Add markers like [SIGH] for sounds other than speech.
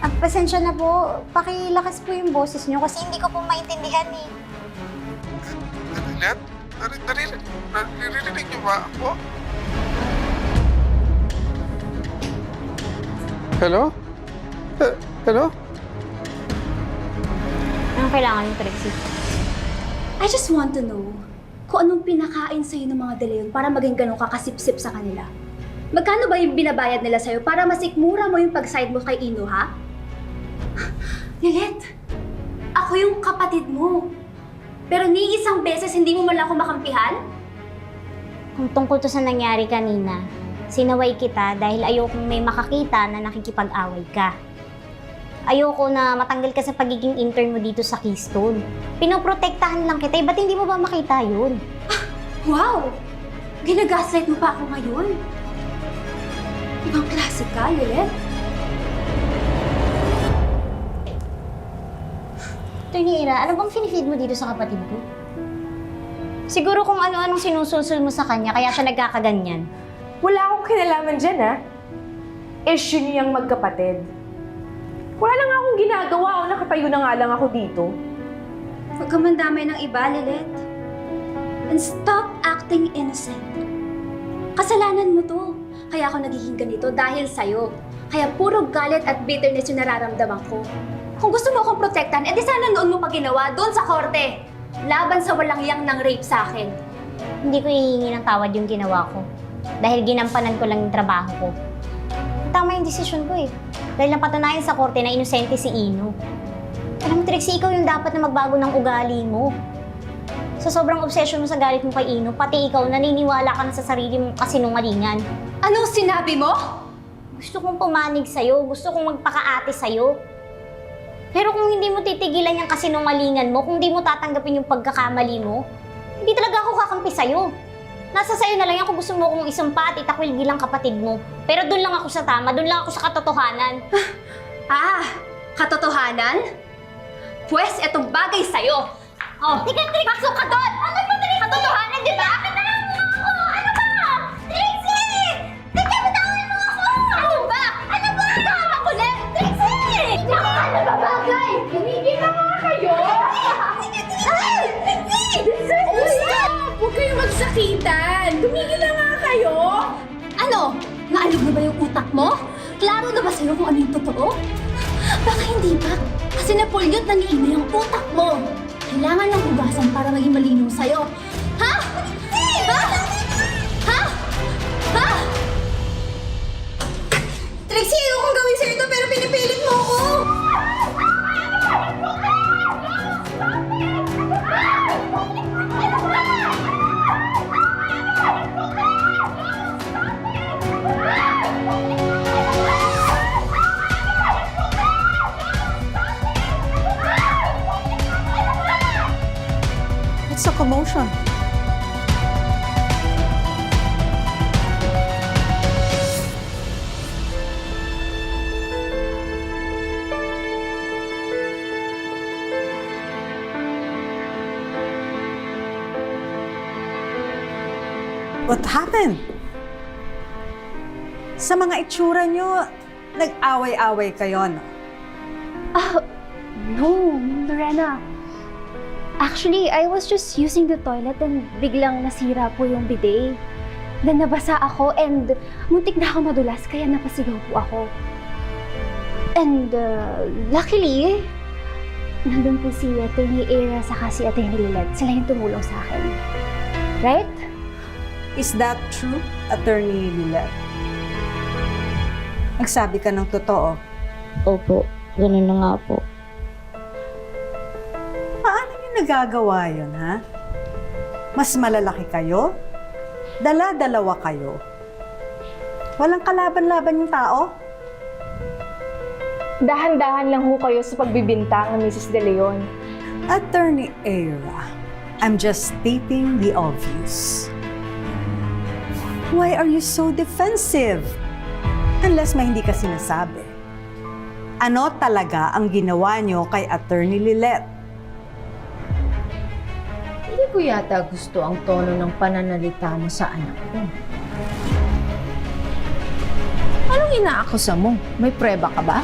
Ah, pasensya na po. Pakilakas po yung boses nyo kasi hindi ko po maintindihan eh. Nari- Naririnig, naririnig niyo ba ako? Hello? Eh, hello? Anong kailangan yung Trixie? I just want to know kung anong pinakain sa'yo ng mga deleyon para maging ganun ka kasipsip sa kanila. Magkano ba yung binabayad nila sa'yo para masikmura mo yung pag-side mo kay Ino, ha? Lilet, ako yung kapatid mo. Pero ni isang beses hindi mo man lang ako makampihan? Kung tungkol to sa nangyari kanina, sinaway kita dahil ayokong may makakita na nakikipag-away ka. Ayoko na matanggal ka sa pagiging intern mo dito sa Keystone. Pinoprotektahan lang kita, eh, ba't hindi mo ba makita yun? Wow! Ginagaslight mo pa ako ngayon? Ibang klase ka, Lilet. Attorney Ira, ano bang finifeed mo dito sa kapatid ko? Siguro kung ano-anong sinusulsul mo sa kanya, kaya siya nagkakaganyan. Wala akong kinalaman dyan, ha? Issue niyo yung magkapatid. Wala lang akong ginagawa o nakatayo na nga lang ako dito. Huwag ka mandamay ng iba, Lilet. And stop acting innocent. Kasalanan mo to. Kaya ako nagiging ganito dahil sa'yo. Kaya puro galit at bitterness yung nararamdaman ko. Kung gusto mo akong protektan, edi sana noon mo pa ginawa doon sa korte. Laban sa walang yang ng rape sa akin. Hindi ko hihingi ng tawad yung ginawa ko. Dahil ginampanan ko lang yung trabaho ko. Tama yung desisyon ko eh. Dahil napatunayan sa korte na inosente si Ino. Alam mo, Trixie, ikaw yung dapat na magbago ng ugali mo. Sa sobrang obsession mo sa galit mo kay Ino, pati ikaw naniniwala ka na sa sarili mong kasinungalingan. Anong sinabi mo? Gusto kong pumanig sa'yo, gusto kong magpakaate sa'yo. Pero kung hindi mo titigilan yung kasinungalingan mo, kung hindi mo tatanggapin yung pagkakamali mo, hindi talaga ako kakampi sa'yo. Nasa sa'yo na lang yan kung gusto mo kong isumpa at itakwil bilang kapatid mo. Pero doon lang ako sa tama, doon lang ako sa katotohanan. [LAUGHS] Ah, katotohanan? Pwes, etong bagay sa'yo. Oh, tika, tika! Pasok ka doon! Ano ba, Trixie? Katotohanan, di ba? Akin na magsakitan! Tumigil na nga kayo! Ano? Naalog na ba yung utak mo? Klaro na ba sa'yo kung ano yung totoo? Baka hindi pa. Kasi napulyot na ni Ina yung utak mo. Kailangan ng hugasan para maging malinaw sa'yo. Ha? Ha? Ha? A commotion. What happened? Sa mga itsura nyo, nag-away-away kayo, no? Ah, no, Lorena. Actually, I was just using the toilet and biglang nasira po yung bidet. Then nabasa ako and muntik na ako madulas kaya napasigaw po ako. And uh, luckily, nandun po si Attorney Era saka si Attorney Lilet. Sila yung tumulong sa akin. Right? Is that true, Attorney Lilet? Nagsabi ka ng totoo. Opo, ganun na nga po. Nagagawa yun, ha? Mas malalaki kayo? Dala-dalawa kayo? Walang kalaban-laban yung tao? Dahan-dahan lang ho kayo sa pagbibintang ng Mrs. De Leon. Attorney Era, I'm just stating the obvious. Why are you so defensive? Unless may hindi ka sinasabi. Ano talaga ang ginawa niyo kay Attorney Lilet? Hindi ko yata gusto ang tono ng pananalita mo sa anak ko. Anong inaakusa mo? May preba ka ba?